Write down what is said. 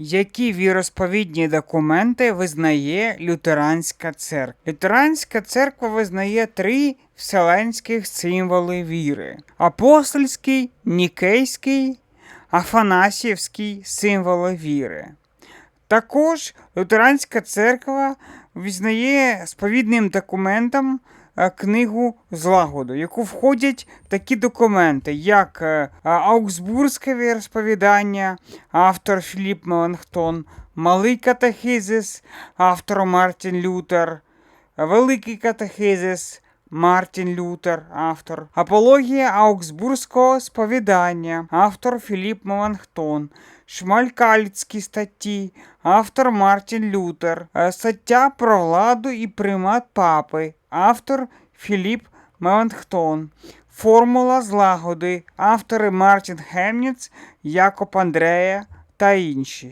Які віросповідні документи визнає Лютеранська церква? Лютеранська церква визнає три вселенських символи віри: апостольський, нікейський, афанасівський символи віри. Також Лютеранська церква визнає сповідним документом е, книгу злагоду, яку входять такі документи, як е, Аугсбурзьке віросповідання, автор Філіп Меланхтон, Малий катехизис, автор Мартін Лютер, Великий катехизис, Мартін Лютер, автор, Апологія Аугсбурзького сповідання, автор Філіп Меланхтон, Шмалькальські статті, автор Мартін Лютер, е, стаття про владу і примат папи, автор Філіп Меланхтон, Формула злагоди, автори Мартін Хемніц, Якоб Андрея та інші.